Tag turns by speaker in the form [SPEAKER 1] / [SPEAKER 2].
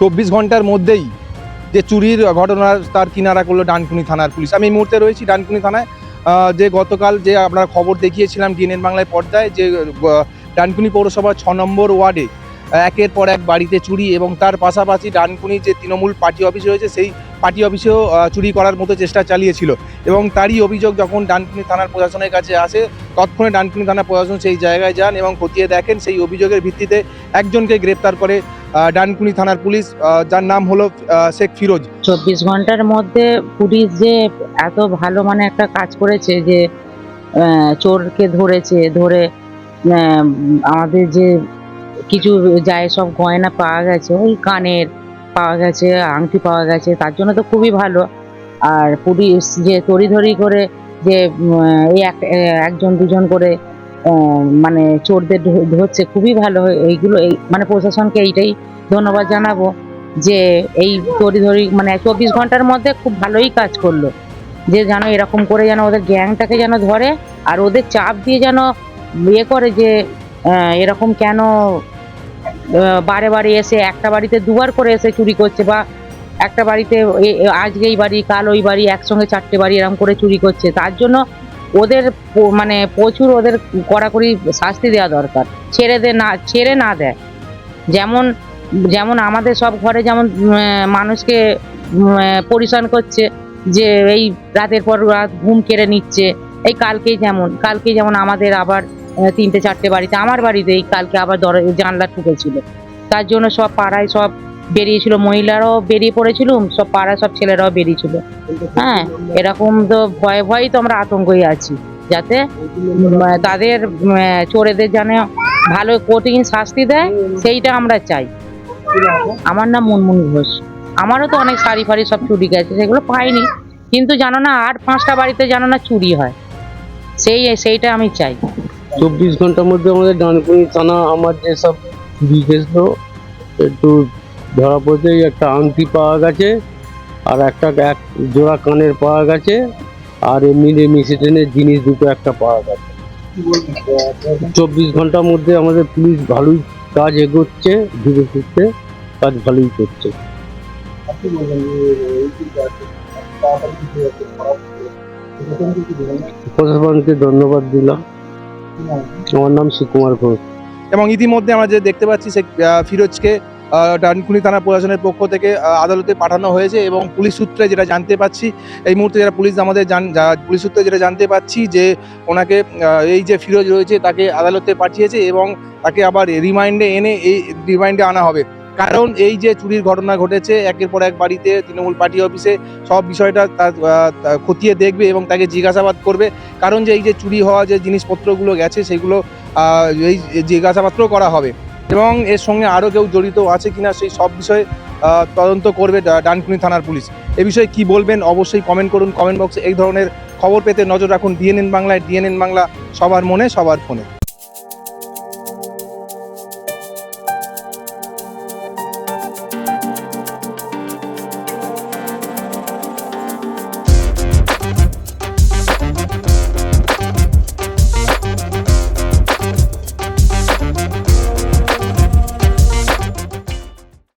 [SPEAKER 1] চব্বিশ ঘণ্টার মধ্যেই যে চুরির ঘটনা তার কিনারা করল ডানকুনি থানার পুলিশ। আমি এই মুহূর্তে রয়েছি ডানকুনি থানায়। যে গতকাল যে আমরা খবর দেখিয়েছিলাম ডিএনএন বাংলায় পর্দায় যে ডানকুনি পৌরসভার ছ নম্বর ওয়ার্ডে একের পর এক বাড়িতে চুরি এবং তার পাশাপাশি ডানকুনি যে তৃণমূল পার্টি অফিস রয়েছে সেই পার্টি অফিসেও চুরি করার মতো চেষ্টা চালিয়েছিল। এবং তারই অভিযোগ যখন ডানকুনি থানার প্রশাসনের কাছে আসে তৎক্ষণে ডানকুনি থানা প্রশাসন সেই জায়গায় যান এবং খতিয়ে দেখেন। সেই অভিযোগের ভিত্তিতে একজনকে গ্রেপ্তার করে ডানকুনি থানার পুলিশ যার নাম হলো শেখ ফিরোজ।
[SPEAKER 2] চব্বিশ ঘণ্টার মধ্যে পুলিশ যে এত ভালো মানে একটা কাজ করেছে যে চোরকে ধরেছে, ধরে আমাদের যে কিছু যায় সব গয়না পাওয়া গেছে, ওই কানের পাওয়া গেছে, আংটি পাওয়া গেছে, তার জন্য তো খুবই ভালো। আর পুলিশ যে তড়িধড়ি করে যে একজন দুজন করে মানে চোরদের ধরছে, খুবই ভালো এইগুলো, এই মানে প্রশাসনকে এইটাই ধন্যবাদ জানাব যে এই ধরি মানে চব্বিশ ঘণ্টার মধ্যে খুব ভালোই কাজ করল। যে যেন এরকম করে যেন ওদের গ্যাংটাকে যেন ধরে আর ওদের চাপ দিয়ে যেন ইয়ে করে যে এরকম কেন বারে বারে এসে একটা বাড়িতে দুবার করে এসে চুরি করছে বা একটা বাড়িতে আজকে এই বাড়ি, কাল ওই বাড়ি, একসঙ্গে চারটে বাড়ি এরকম করে চুরি করছে। তার জন্য ওদের মানে প্রচুর ওদের কড়াকড়ি শাস্তি দেওয়া দরকার। ছেড়ে দে না, ছেড়ে না দেয়। যেমন যেমন আমাদের সব ঘরে যেমন মানুষকে পরিশান করছে যে এই রাতের পর রাত ঘুম কেড়ে নিচ্ছে, এই কালকেই যেমন কালকেই যেমন আমাদের আবার তিনটে, চারটে বাড়িতে, আমার বাড়িতে এই কালকে আবার দর, জানলা ঠুকেছিল। তার জন্য সব পাড়ায় সব বেরিয়েছিল, মহিলারাও বেরিয়ে পড়েছিল, সব পাড়ায় সব ছেলেরাও বেরিয়েছিল। হ্যাঁ এরকম তো ভয়ে ভয়েই তো আমরা আতঙ্কই আছি, যাতে তাদের চোরেদের যেন ভালো কঠিন শাস্তি দেয়, সেইটা আমরা চাই। আমার নাম মুনমুন ঘোষ। আমারও তো অনেক শাড়ি ফাড়ি সব চুরি গেছে, সেগুলো পাইনি। কিন্তু জানো না আর পাঁচটা বাড়িতে জানো না চুরি হয়। সেই, সেইটা আমি চাই।
[SPEAKER 3] চব্বিশ ঘণ্টার মধ্যে আমাদের ডানকুনি থানা, আমার যেসব চুরি একটু ধরা পড়তে একটা আংটি পাওয়া গেছে আর একটা এক জোড়া কানের পাওয়া গেছে আর এমনি মিশিটেনের জিনিস দুটো একটা পাওয়া গেছে। চব্বিশ ঘণ্টার মধ্যে আমাদের পুলিশ ভালোই কাজ এগোচ্ছে, ধীরে সুস্থে কাজ ভালোই করছে। প্রশাসনকে ধন্যবাদ দিলাম। আমার নাম সুকুমার ঘোষ।
[SPEAKER 1] এবং ইতিমধ্যে আমরা যে দেখতে পাচ্ছি সে ফিরোজকে ডানকুনি থানা প্রশাসনের পক্ষ থেকে আদালতে পাঠানো হয়েছে এবং পুলিশ সূত্রে যেটা জানতে পাচ্ছি, এই মুহূর্তে যারা পুলিশ আমাদের জান পুলিশ সূত্রে যেটা জানতে পাচ্ছি যে ওনাকে এই যে ফিরোজ রয়েছে তাকে আদালতে পাঠিয়েছে এবং তাকে আবার রিমাইন্ডে এনে এই রিমাইন্ডে আনা হবে। কারণ এই যে চুরির ঘটনা ঘটেছে, একের পর এক বাড়িতে, তৃণমূল পার্টি অফিসে, সব বিষয়টা তার খতিয়ে দেখবে এবং তাকে জিজ্ঞাসাবাদ করবে। কারণ যে এই যে চুরি হওয়া যে জিনিসপত্রগুলো গেছে, সেগুলো এই জিজ্ঞাসাবাদও করা হবে। এবং এর সঙ্গে আরও কেউ জড়িত আছে কিনা সেই সব বিষয়ে তদন্ত করবে ডানকুনি থানার পুলিশ। এ বিষয়ে কি বলবেন অবশ্যই কমেন্ট করুন। কমেন্ট বক্সে এই ধরনের খবর পেতে নজর রাখুন। ডিএনএন বাংলায় ডিএনএন বাংলা সবার মনে, সবার ফোনে।